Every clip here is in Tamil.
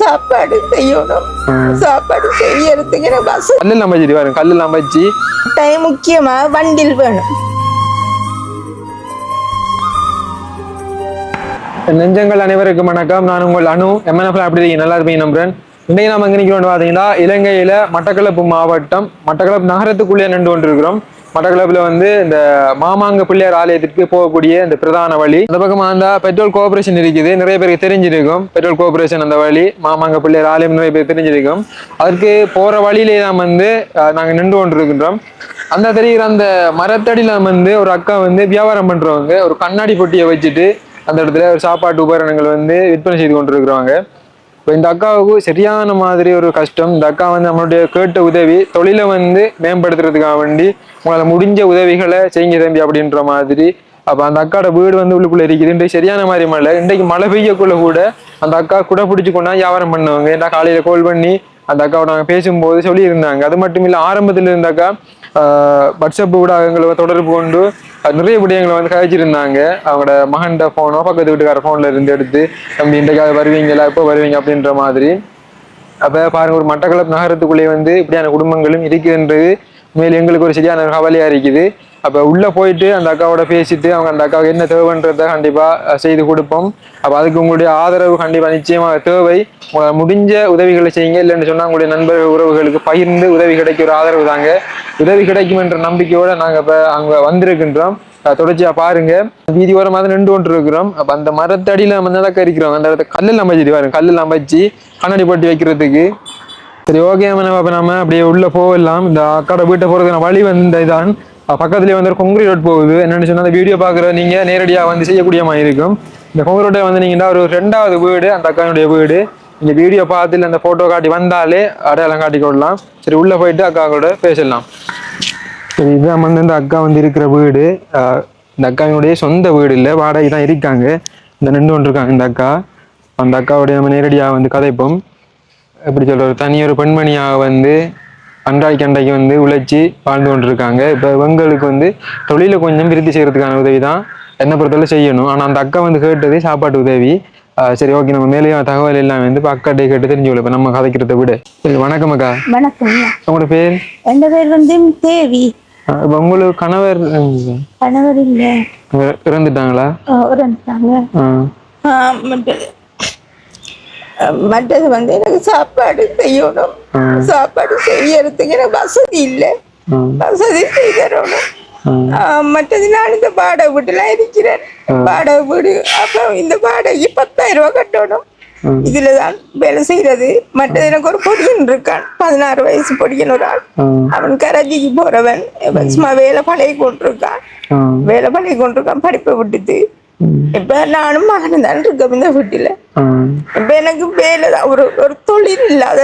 சாப்பாடு செய்யணும். சாப்பாடு செய்யறதுக்கு எனக்கு பஸ் கல்லெல்லாம் வச்சுட்டு பாருங்க வச்சு. டைம் முக்கியமா வண்டில் வேணும். நெஞ்சங்கள் அனைவருக்கும் வணக்கம். நான் உங்கள் அனு. எம்என்எஃப்ல அப்படி இருக்கீங்க? நல்லா இருப்பீங்க நம்புறேன். இன்றைக்கு நாம எங்க நிற்கிறோம் பார்த்தீங்கன்னா இலங்கையில மட்டக்களப்பு மாவட்டம் மட்டக்களப்பு நகரத்துக்குள்ளே நின்று கொண்டிருக்கிறோம். மட்டக்களப்பில் வந்து இந்த மாமாங்க பிள்ளையார் ஆலயத்திற்கு போகக்கூடிய இந்த பிரதான வழி. அந்த பக்கமாக அந்த பெட்ரோல் கோஆபரேஷன் இருக்குது. நிறைய பேருக்கு தெரிஞ்சிருக்கும். பெட்ரோல் கோஆபரேஷன் அந்த வழி மாமாங்க பிள்ளையார் ஆலயம் நிறைய பேர் தெரிஞ்சிருக்கும். அதற்கு போகிற வழியிலே தான் வந்து நாங்கள் நின்று கொண்டிருக்கின்றோம். அந்த தெரிகிற அந்த மரத்தடியில் வந்து ஒரு அக்கா வந்து வியாபாரம் பண்ணுறவங்க ஒரு கண்ணாடி பொட்டியை வச்சுட்டு அந்த இடத்துல ஒரு சாப்பாட்டு உபகரணங்கள் வந்து விற்பனை செய்து கொண்டிருக்கிறவங்க. இப்போ இந்த அக்காவுக்கு சரியான மாதிரி ஒரு கஷ்டம். இந்த அக்கா வந்து நம்மளுடைய கேட்ட உதவி தொழிலை வந்து மேம்படுத்துறதுக்காக வேண்டி உங்களால் முடிஞ்ச உதவிகளை செய்யுங்க தம்பி அப்படின்ற மாதிரி. அப்போ அந்த அக்காவோட வீடு வந்து உள்ளுக்குள்ள இருக்குது. இன்றைக்கு சரியான மாதிரி மழை. இன்றைக்கு மழை பெய்யக்குள்ள கூட அந்த அக்கா குடை பிடிச்சி கொண்டா வியாபாரம் பண்ணுவாங்க. ஏன்னா காலையில் கால் பண்ணி அந்த அக்காவோட நாங்கள் பேசும்போது சொல்லியிருந்தாங்க. அது மட்டும் இல்லை ஆரம்பத்தில் இருந்தாக்கா வாட்ஸ்அப் ஊடகங்களை தொடர்பு கொண்டு நிறைய விடயங்களை வந்து கழிச்சிருந்தாங்க அவங்களோட மகன்ட ஃபோனோ பக்கத்து வீட்டுக்கார ஃபோனில் இருந்து எடுத்து நம்ம இன்றைக்காக வருவீங்களா? எப்போ வருவீங்க? அப்படின்ற மாதிரி. அப்போ பாருங்க ஒரு மட்டக்களப்பு நகரத்துக்குள்ளே வந்து இப்படியான குடும்பங்களும் இருக்குன்றது. மேலும் எங்களுக்கு ஒரு சரியான ஒரு இருக்குது. அப்போ உள்ளே போயிட்டு அந்த அக்காவோட பேசிட்டு அவங்க அந்த அக்காவுக்கு என்ன தேவைன்றத கண்டிப்பாக செய்து கொடுப்போம். அப்போ அதுக்கு உங்களுடைய ஆதரவு கண்டிப்பாக நிச்சயமாக தேவை. உங்களை முடிஞ்ச உதவிகளை செய்யுங்க. இல்லைன்னு சொன்னால் உங்களுடைய நண்பர்கள் உறவுகளுக்கு பகிர்ந்து உதவி கிடைக்கிற ஒரு ஆதரவு தாங்க. உதவி கிடைக்கும் என்ற நம்பிக்கையோடு நாங்கள் இப்போ அங்கே வந்திருக்கின்றோம். தொடர்ச்சியாக பாருங்க. வீதி ஓரமாக நின்று கொண்டு இருக்கிறோம் அப்போ அந்த மரத்தடியில் நம்ம நடக்க இருக்கிறோம். அந்த இடத்துல கல்லில் அமைச்சிட்டு பாருங்க. கல்லில் அமைச்சு கண்ணாடி போட்டி வைக்கிறதுக்கு. சரி ஓகே நம்ம அப்ப நம்ம அப்படியே உள்ளே போகலாம். இந்த அக்காட வீட்டை போகிறதுக்கான வழி வந்து இதுதான் பக்கத்துலேயே வந்து ஒரு கொங்குரி ரோட் போகுது. என்னன்னு சொன்னா அந்த வீடியோ பாக்குற நீங்க நேரடியா வந்து செய்யக்கூடிய மாதிரி இருக்கும். இந்த கொங்குரி ரோட்டை வந்து நீங்கள் ஒரு ரெண்டாவது வீடு அந்த அக்காவுடைய வீடு. இந்த வீடியோ பார்த்து இல்லை அந்த போட்டோ காட்டி வந்தாலே அடையாளம் காட்டி கொள்ளலாம். சரி உள்ள போயிட்டு அக்கா கூட பேசிடலாம் சரி இதுதான் வந்து இந்த அக்கா வந்து இருக்கிற வீடு. இந்த அக்காவினுடைய சொந்த வீடு இல்லை. வாடகை தான் இருக்காங்க. இந்த நின்று கொண்டு இருக்காங்க இந்த அக்கா. அந்த அக்காவுடைய நம்ம நேரடியாக வந்து கதைப்போம். எப்படி சொல்ற தனி ஒரு பெண்மணியாக வந்து அன்றாய்க்கு அன்றைக்கு வந்து உழைச்சி வாழ்ந்து கொண்டிருக்காங்க. இப்போ இவங்களுக்கு வந்து தொழிலை கொஞ்சம் விருத்தி செய்யறதுக்கான உதவி தான் என்ன பொறுத்தவரை செய்யணும். ஆனால் அந்த அக்கா வந்து கேட்டது சாப்பாட்டு உதவி. சரி ஓகே நம்ம மேலேயும் தகவல் எல்லாம் வந்து அக்காட்டே கேட்டு தெரிஞ்சுக்கல இப்போ நம்ம கதைக்கிறத விட. சரி வணக்கம் அக்கா. வணக்கம் உங்களோட பேர்? என் பேர் வந்து தேவி. இப்போ உங்களுக்கு கணவர் கணவர் இல்லை. இற- இறந்துட்டாங்களா? இருந்தாங்க ஆ மற்றது வந்து எனக்கு சாப்பாடு செய்யணும். சாப்பாடு செய்யறதுக்கு எனக்கு வசதி இல்லை. வசதி செய்தரணும் மற்றது நான் இந்த வாடகை வீட்டுலாம் இருக்கிறேன். வாடகை வீடு அப்ப இந்த வாடகை பத்தாயிரம் ரூபாய் கட்டணும். ம். இதுல தான் வேலை செய்யறது. மற்றது எனக்கு ஒரு பொடியன் இருக்கான். பதினாறு வயசு பொடியன் ஒரு ஆள். அவன் கராச்சிக்கு போறவன். சும்மா வேலை பழகி கொண்டிருக்கான். வேலை பழகி கொண்டிருக்கான். படிப்பை விட்டுட்டு. இப்ப நானும் மகனும் தான் இருக்கோம். இந்த வீட்டுல. இப்ப எனக்கு வேலை ஒரு ஒரு தொழில் இல்லாத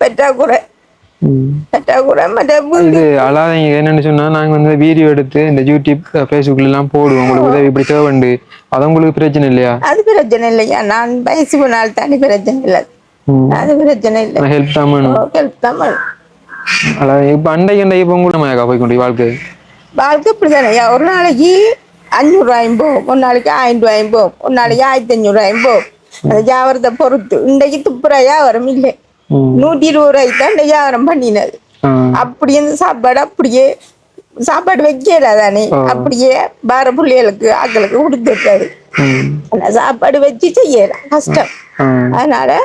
பற்றாக்குறை. என்னன்னு சொன்னா நாங்க வந்து வீடியோ எடுத்து இந்த யூடியூப் ஃபேஸ்புக்ல எல்லாம் போடுவோம். உங்களுக்கு உதவி இப்படி தேவைண்டு அது உங்களுக்கு பிரச்சனை இல்லையா? அது பிரச்சனை இல்லையா? நான் வயசு போனால் தானே பிரச்சனை இல்லை. அது பிரச்சனை இல்லை. ஹெல்ப் தான் ஹெல்ப் தான் வேணும். அழாதீங்க. இப்ப அண்டைக்கு அண்டைக்கு இப்போ உங்களுக்கு நம்ம போய் கொண்டு வாழ்க்கை வாழ்க்கை இப்படிதானேயா ஒரு நாளைக்கு அஞ்சூறுரூவாயும் போகும் ஒரு நாளைக்கு ஆயிரம் ரூபாயும் போகும் ஒரு நாளைக்கு ஆயிரத்தி அஞ்சூறுரூவாயும் போகும் அந்த வியாபாரத்தை பொறுத்து இன்றைக்கு துப்புரா வியாபாரம் இல்லை. நூற்றி இருபது ரூபாய்க்கு தான் இந்த வியாபாரம் பண்ணினது. அப்படியே இந்த சாப்பாடு அப்படியே சாப்பாடு வைக்கல தானே. அப்படியே பார பிள்ளைகளுக்கு ஆக்களுக்கு கொடுத்துட்டாரு. ஆனா சாப்பாடு வச்சு செய்யலாம் கஷ்டம். அதனால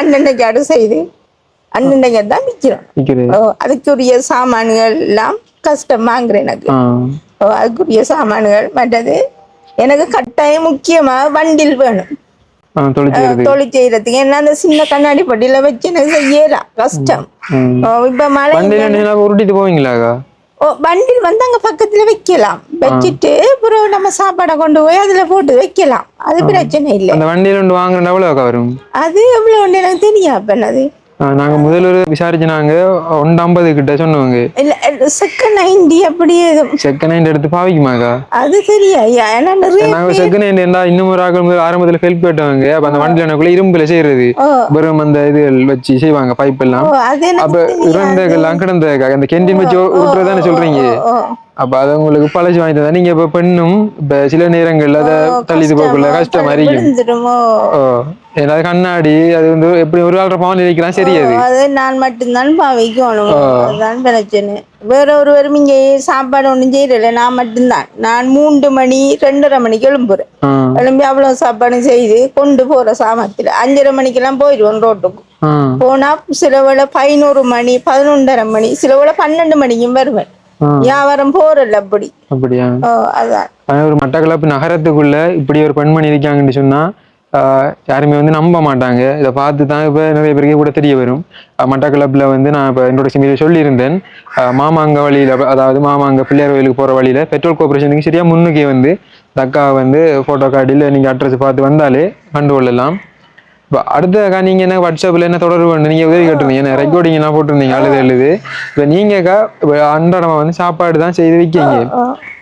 அன்னன்னைக்காடு செய்து அன்னன்னைக்கு தான் விற்கிறோம் அதுக்குரிய சாமான்கள் எல்லாம் கஷ்டம் வாங்குறேன் எனக்கு. அதுக்குரிய சாமான்கள் மற்றது எனக்கு கட்டாயம் முக்கியமா வண்டில் வேணும். தொழில் செய்யறதுக்கு. என்ன அந்த சின்ன கண்ணாடி பட்டியில வச்சு எனக்கு செய்யலாம் கஷ்டம். இப்ப மழை உருட்டிட்டு போவீங்களாக்கா ஓ வண்டில் வந்து அங்க பக்கத்துல வைக்கலாம். வச்சுட்டு அப்புறம் நம்ம சாப்பாடை கொண்டு போய் அதுல போட்டு வைக்கலாம். அது பிரச்சனை இல்லை. அந்த வண்டியில ரெண்டு வாங்குறேன் எவ்வளோக்கா வரும்? அது எவ்வளவு எனக்கு தெரியும் அப்ப என்னது ஆ, நாங்க முதல்ல விசாரிச்சுனாங்க ஒன்று ஐம்பது கிட்ட சொன்னவங்க இல்ல செகண்ட் நைன்டி அப்படியே செகண்ட் ஹேண்ட் எடுத்து பாவிக்குமாக்கா அது சரியா ஏன்னா நிறைய நாங்க செகண்ட் ஹேண்ட் இருந்தா இன்னும் ஒரு ஆக்கள் முதல் ஆரம்பத்துல ஹெல்ப் கேட்டவங்க அப்ப அந்த வண்டியில எனக்குள்ள இரும்புல செய்யறது. வெறும் அந்த இது வச்சு செய்வாங்க பைப் எல்லாம். அப்ப இறந்ததெல்லாம் கிடந்ததுக்காக அந்த கெண்டின் வச்சு உருட்டுறதானே சொல்றீங்க? அப்ப அது உங்களுக்கு பழசி வாங்கி தந்தா நீங்க இப்ப பெண்ணும் இப்ப சில நேரங்கள்ல அதை தள்ளிட்டு போகக்குள்ள கஷ்டமா ஓ ஏதாவது கண்ணாடி அது வந்து எப்படி ஒரு ஆள் பவன் இருக்கலாம் சரி அது. நான் மட்டும்தான் பாவிக்கணும். அதுதான் பிரச்சனை. வேற ஒருவரும் இங்கே சாப்பாடு ஒன்றும் செய்யல நான் மட்டும்தான். நான் மூன்று மணி ரெண்டரை மணிக்கு எழும்புறேன். எழும்பி அவ்வளோ சாப்பாடு செய்து கொண்டு போற சாமத்தில் அஞ்சரை மணிக்கெல்லாம் போயிடுவோம் ரோட்டுக்கு. போனா சில வேளை பதினோரு மணி பதினொன்றரை மணி சில வேளை பன்னெண்டு மணிக்கும் வருவேன். வியாபாரம் போறல அப்படி. அப்படியா? அதான். ஒரு மட்டக்களப்பு நகரத்துக்குள்ள இப்படி ஒரு பெண்மணி இருக்காங்கன்னு சொன்னா யாருமே வந்து நம்ப மாட்டாங்க. இதை பார்த்து தான் இப்போ நிறைய பேருக்கு கூட தெரிய வரும். ஆஹ், மட்டக்களப்புல வந்து நான் இப்போ என்னோட சிமியில் சொல்லியிருந்தேன். மாமாங்க வழியில அதாவது மாமாங்க பிள்ளையார் கோயிலுக்கு போற வழியில பெட்ரோல் கார்பரேஷனுக்கு சரியா முன்னுக்கே வந்து இந்த அக்கா வந்து போட்டோ கார்டில் நீங்க அட்ரஸ் பார்த்து வந்தாலே கண்டுகொள்ளலாம் இப்போ அடுத்த அக்கா நீங்க என்ன வாட்ஸ்அப்ல என்ன தொடர்பு பண்ணு? நீங்க உதவி கேட்டிருந்தீங்க. என்ன ரெக்கார்டிங் எல்லாம் போட்டிருந்தீங்க அழுது எழுது இப்போ நீங்க அக்கா இப்போ அன்றாடமா வந்து சாப்பாடு தான் செய்து வைக்கீங்க.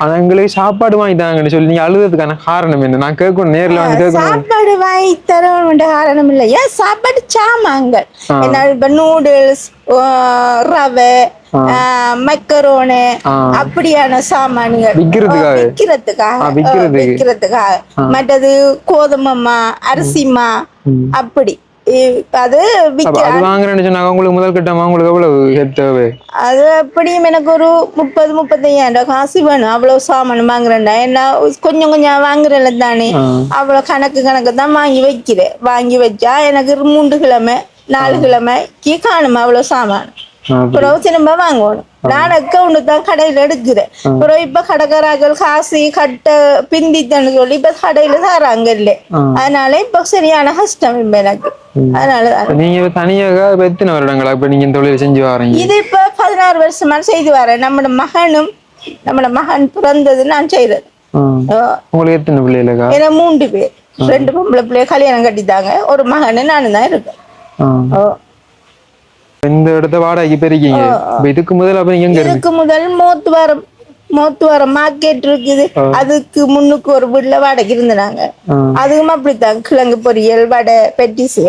ஆனா எங்களுக்கு சாப்பாடு வாங்கி தாங்கன்னு சொல்லி நீங்க அழுதுறதுக்கான காரணம் என்ன? நான் கேட்கணும் நேர்ல வந்து கேட்கணும். சாப்பாடு வாங்கி தரணும் காரணம் இல்லை ஏன் சாப்பாடு சாமான்கள். என்ன இப்ப நூடுல்ஸ் ரவை மக்கரோனு அப்படியான சாமான்கள். விக்கிறதுக்காக? விக்கிறதுக்காக. மற்றது கோதுமைமா அரிசிமா அப்படி. அது அது வாங்குறேன்னு சொன்னாங்க உங்களுக்கு முதல் கட்டமா உங்களுக்கு எவ்வளவு தேவை? அது அப்படியும் எனக்கு ஒரு முப்பது முப்பத்தையாயிரம் காசு வேணும். அவ்வளவு சாமான் வாங்குறேன்டா. ஏன்னா கொஞ்சம் கொஞ்சம் வாங்குறேன்ல தானே. அவ்வளவு கணக்கு கணக்கு தான் வாங்கி வைக்கிறேன். வாங்கி வச்சா எனக்கு மூன்று கிழமை நாலு கிழமைக்கு காணுமா அவ்வளவு சாமான்? அப்புறம் திரும்ப வாங்கணும் நான் அக்கௌண்ட் தான் கடையில எடுக்கிறேன் அப்புறம் இப்ப கடைக்காரர்கள் காசு கட்ட பிந்தித்தன்னு சொல்லி இப்ப கடையில தராங்க இல்ல அதனால இப்ப சரியான கஷ்டம் இப்ப எனக்கு அதனால நீங்க தனியாக எத்தனை வருடங்களா இப்ப நீங்க தொழில் செஞ்சு வரீங்க இது இப்ப பதினாறு வருஷமா செய்து வரேன் நம்மட மகனும் நம்மட மகன் பிறந்தது நான் செய்தது உங்களுக்கு எத்தனை பிள்ளைகளுக்கா ஏன்னா மூன்று பேர் ரெண்டு பொம்பளை பிள்ளைய கல்யாணம் கட்டிட்டாங்க ஒரு மகனு நானும் தான் இருக்கேன். இந்த இடத்த வாடகைக்கு பெருக்கீங்க. இப்ப இதுக்கு முதல்ல அப்ப நீங்க எங்க இதுக்கு முதல் மோத்துவாரம் மோத்துவாரம் மார்க்கெட் இருக்குது. அதுக்கு முன்னுக்கு ஒரு வீட்டுல வாடகை இருந்தாங்க அதுவும் அப்படித்தான். கிழங்கு பொரியல் வடை பெட்டிஸ்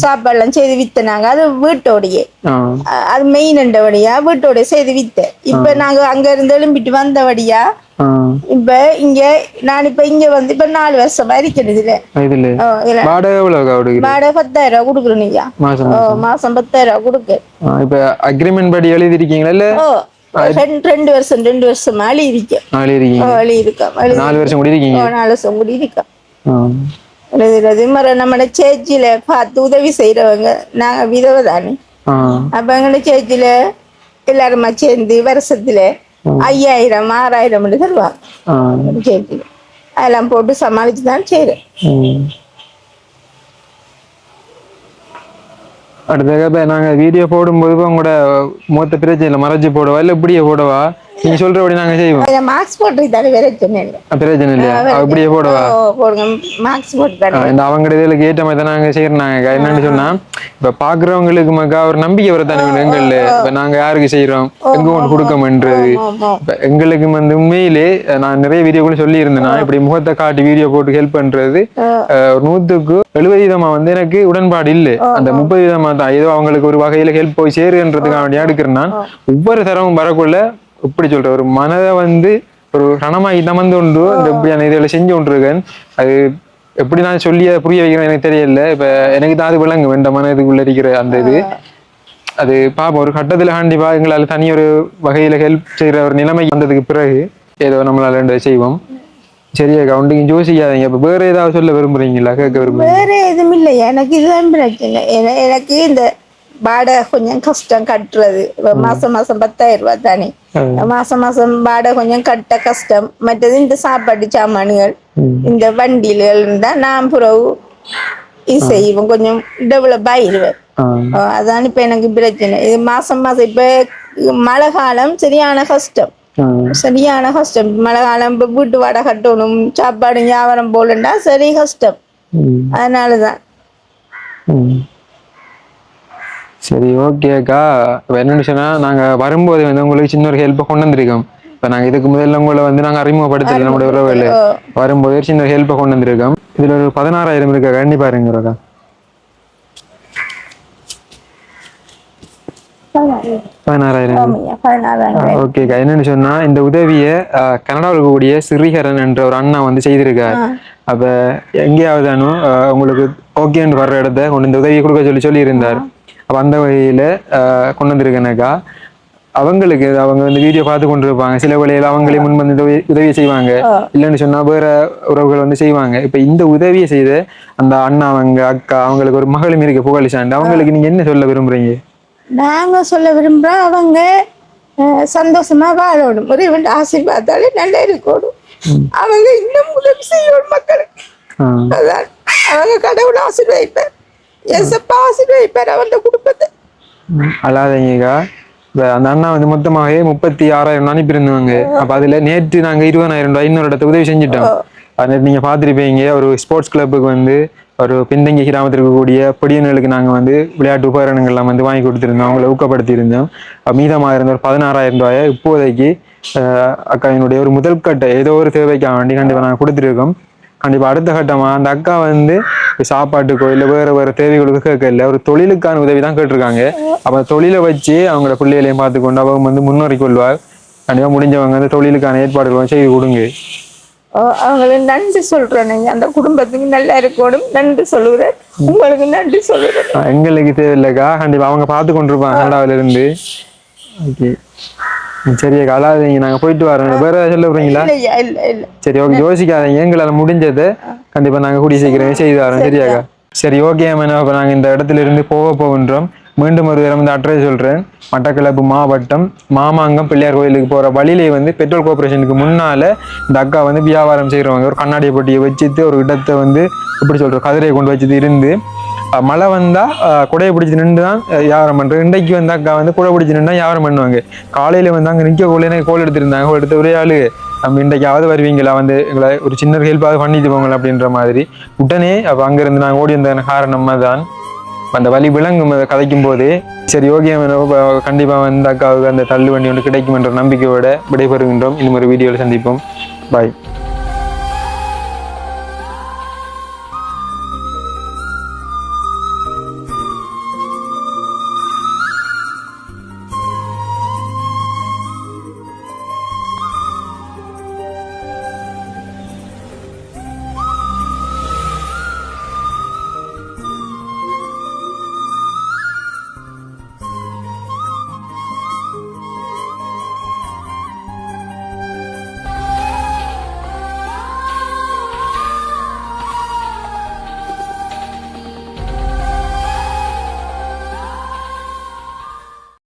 சாப்பாடுலாம் செய்து வித்தனாங்க. அது வீட்டோடையே. அது மெயின் வழியா வீட்டோட செய்து வித்தேன் இப்ப நாங்க அங்க இருந்து எழும்பிட்டு வந்தபடியா ஆ. இப்ப இங்க நான் இப்ப இங்க வந்து இப்ப நாலு வருஷமா இருக்கிறது இல்ல வாடகை பத்தாயிரம் ரூபாய் கொடுக்குறேன் நீயா மாசம் பத்தாயிரம் ரூபாய் கொடுக்கு. இப்ப அக்ரிமெண்ட் படி எழுதி இருக்கீங்களா இல்ல ரெண்டு வருஷம் ரெண்டு வருஷம் அழி இருக்கேன் அழி இருக்கா அழி நாலு வருஷம் கூட இருக்கீங்க நாலு வருஷம் கூடி இருக்கா ஆ. எழுதுறது மற நம்ம சேச்சியில பார்த்து உதவி செய்யறவங்க நாங்க விதவை தானே. அப்ப எங்களை சேர்ச்சியில எல்லாருமா சேர்ந்து வருஷத்துல ஐயாயிரம் ஆறாயிரம் தருவாங்க. சேர்ச்சியில அதெல்லாம் போட்டு சமாளிச்சு தான் செய்யறேன். அடுத்ததாக இப்ப நாங்க வீடியோ போடும்போது உங்களோட மொத்த பிரச்சனை மறைச்சு போடவா இல்ல இப்படியே போடவா நீங்க சொல்றபடி நாங்க செய்வோம். மார்க்ஸ் போட்டு தானே வேற சொன்னேன் அஹ் பிரச்சனை இல்லையா அஹ் இப்படியே போடவா? போடுங்க. மார்க்ஸ் போட்டு தானே இந்த அவங்க இதுகளுக்கு ஏற்ற மாதிரி தான் நாங்க செய்யறாங்க என்னன்னு சொன்னா இப்ப பாக்குறவங்களுக்கு மக்கா ஒரு நம்பிக்கை வரத்தானே வேணும் எங்கள்ல. இப்ப நாங்க யாருக்கு செய்யறோம்? எங்க ஒன்று கொடுக்கமன்றது எங்களுக்கு வந்து உண்மையிலே நான் நிறைய வீடியோக்களும் சொல்லி இருந்தேன் இப்படி முகத்தை காட்டி வீடியோ போட்டு ஹெல்ப் பண்றது ஒரு நூத்துக்கு எழுபது விதமா வந்து எனக்கு உடன்பாடு இல்லை. அந்த முப்பது விதமா தான். ஏதோ அவங்களுக்கு ஒரு வகையில ஹெல்ப் போய் சேருன்றதுக்காக எடுக்கிறேன் நான். ஒவ்வொரு தரவும் வரக்குள்ள எப்படி சொல்ற ஒரு மனதை வந்து ஒரு ரணமாகி தமந்து உண்டு இந்த இப்படியான இதுகளை செஞ்சு கொண்டிருக்கேன். அது எப்படி நான் சொல்லி அதை புரிய வைக்கிறேன் எனக்கு தெரியல. இப்ப எனக்கு தான் அது விளங்கும். இந்த மனதுக்குள்ள இருக்கிற அந்த இது. அது பாப்போம் ஒரு கட்டத்துல கண்டிப்பா எங்களால தனி ஒரு வகையில ஹெல்ப் செய்யற ஒரு நிலைமை வந்ததுக்கு பிறகு ஏதோ நம்மளால செய்வோம். சரியா கவுண்டிங் யோசிக்காதீங்க. இப்ப வேற ஏதாவது சொல்ல விரும்புறீங்களா? கேட்க விரும்புறீங்க வேற எதுவும் இல்லை எனக்கு இதுதான் பிரச்சனை. என- எனக்கு இந்த வாடகை கொஞ்சம் கஷ்டம் கட்டுறது மாசம் மாசம் பத்தாயிரம் ரூபாய் தானே மாசம் மாசம் வாடகை கொஞ்சம் கட்ட கஷ்டம் மற்றது இந்த சாப்பாட்டு சாமான்கள் இந்த வண்டிகள் இருந்தா நான் புறவு செய்வோம் கொஞ்சம் டெவலப் ஆயிடுவேன் அதான் இப்ப எனக்கு பிரச்சனை இது மாசம் மாசம் இப்ப மழை காலம் சரியான கஷ்டம். சரியான கஷ்டம் மழை காலம் இப்ப வீட்டு வாடகை கட்டணும் சாப்பாடு வியாபாரம் போலண்டா சரி கஷ்டம். அதனாலதான். சரி ஓகேக்கா இப்போ என்னன்னு சொன்னா நாங்க வரும்போது வந்து உங்களுக்கு சின்ன ஒரு ஹெல்ப்பை கொண்டு வந்திருக்கோம். இப்போ நாங்க இதுக்கு முதல்ல உங்களை வந்து நாங்க அறிமுகப்படுத்தல நம்முடைய உறவுல வரும்போது சின்ன ஒரு ஹெல்ப்பை கொண்டு வந்திருக்கோம். இதுல ஒரு பதினாறாயிரம் இருக்கா கண்டிப்பா இருங்கிறக்கா பதினாறாயிரம். ஓகேக்கா என்னன்னு சொன்னா இந்த உதவியை கனடாவில் இருக்கக்கூடிய சிறிகரன் என்ற ஒரு அண்ணா வந்து செய்திருக்கார். அப்ப எங்கேயாவது உங்களுக்கு ஓகேன்னு வர்ற இடத்த கொண்டு இந்த உதவியை கொடுக்க சொல்லி சொல்லியிருந்தார். அப்ப அந்த வழியில கொண்டு வந்திருக்கேனாக்கா அவங்களுக்கு அவங்க வந்து வீடியோ பார்த்து கொண்டு இருப்பாங்க சில வழியில அவங்களே முன் வந்து உதவி- உதவியை செய்வாங்க. இல்லைன்னு சொன்னா வேற உறவுகள் வந்து செய்வாங்க. இப்ப இந்த உதவியை செய்த அந்த அண்ணா அவங்க அக்கா அவங்களுக்கு ஒரு மகளும் இருக்க புகழிசாண்டு அவங்களுக்கு நீங்க என்ன சொல்ல விரும்புறீங்க? நாங்க சொல்ல விரும்புறோம் அவங்க அஹ், சந்தோஷமா வாழணும். இறைவன் ஆசீர்வாதாலே நல்லா இருக்கணும். அவங்க இன்னும் உதவி செய்யணும் மக்களுக்கு. அதான். அவங்க கடவுள் ஆசீர்வதிப்பார். அல்லாதீங்கக்கா அந்த அண்ணா வந்து மொத்தமாகவே முப்பத்தி ஆறாயிரம் அனுப்பியிருந்தாங்க அப்ப அதுல நேற்று நாங்க இருபதாயிரம் ரூபாய் இன்னொரு இடத்த உதவி செஞ்சுட்டோம். அது நேத்து நீங்க பார்த்திருப்பீங்க. ஒரு ஸ்போர்ட்ஸ் கிளப்புக்கு வந்து ஒரு பின்தங்கிய கிராமத்தில் இருக்கக்கூடிய பொடியன்களுக்கு நாங்க வந்து விளையாட்டு உபகரணங்கள்லாம் வந்து வாங்கி கொடுத்திருந்தோம். அவங்களை ஊக்கப்படுத்தியிருந்தோம். அப்ப மீதமாக இருந்த ஒரு பதினாறாயிரம் ரூபாயை இப்போதைக்கு அஹ், அக்காவினுடைய ஒரு முதல் கட்ட ஏதோ ஒரு தேவைக்காக வேண்டி கண்டிப்பா நாங்க கொடுத்துருக்கோம். கண்டிப்பா அடுத்த கட்டமா அந்த அக்கா வந்து சாப்பாட்டுக்கோ இல்ல வேற வேற தேவைகளுக்கு கேட்கல. ஒரு தொழிலுக்கான உதவி தான் கேட்டிருக்காங்க. அப்ப தொழிலை வச்சு அவங்களோட பிள்ளைகளையும் பார்த்துக்கொண்டு அவங்க வந்து முன்னேறி கொள்வார். கண்டிப்பா முடிஞ்சவங்க அந்த தொழிலுக்கான ஏற்பாடுகளும் செய்து கொடுங்க. அவங்களுக்கு நன்றி சொல்றேன் அந்த குடும்பத்துக்கு நல்லா இருக்கணும். நன்றி சொல்லுறேன். உங்களுக்கு நன்றி சொல்லுறேன். எங்களுக்கு தேவையில்லைக்கா. கண்டிப்பா அவங்க பார்த்து கொண்டிருப்பாங்க கனடாவில இருந்து ஓகே. சரியாக்கா அல்லாதீங்க நாங்க போயிட்டு வரோம். வேற சொல்ல போறீங்களா? சரி ஓகே யோசிக்காதீங்க. எங்களால் முடிஞ்சதை. கண்டிப்பா நாங்க கூடிய சீக்கிரமே செய்து தரோம் சரியாக்கா? சரி ஓகே மேடம் இப்போ நாங்க இந்த இடத்துல இருந்து போக போகின்றோம். மீண்டும் ஒரு தரம் இந்த அட்ரஸ் சொல்றேன். மட்டக்களப்பு மாவட்டம் மாமாங்கம் பிள்ளையார் கோயிலுக்கு போற வழியிலே வந்து பெட்ரோல் கார்பரேஷனுக்கு முன்னால இந்த அக்கா வந்து வியாபாரம் செய்றவங்க. ஒரு கண்ணாடி பொட்டியை வச்சுட்டு ஒரு இடத்தை வந்து எப்படி சொல்ற கதிரையை கொண்டு வச்சுட்டு இருந்து மழை வந்தால் குடையை பிடிச்சி நின்று தான் வியாபாரம் பண்றது இன்றைக்கு வந்தால் அக்கா வந்து குடை பிடிச்சி நின்று வியாபாரம் பண்ணுவாங்க. காலையில் வந்து அங்கே நிற்க கோல கோல் எடுத்திருந்தாங்க. கோல் எடுத்த ஒரே ஆள் நம்ம இன்றைக்காவது வருவீங்களா? வந்து எங்களை ஒரு சின்ன ஹெல்ப்பாவது பண்ணிட்டு போங்களா அப்படின்ற மாதிரி. உடனே அப்போ அங்கேருந்து இருந்து ஓடி வந்த காரணம் தான் அந்த வழி விளங்கும் அதை கதைக்கும் போது சரி ஓகே கண்டிப்பாக வந்து அக்காவுக்கு அந்த தள்ளு வண்டி ஒன்று கிடைக்கும் என்ற நம்பிக்கையோட விடைபெறுகின்றோம். இன்னும் ஒரு வீடியோவில் சந்திப்போம். பாய்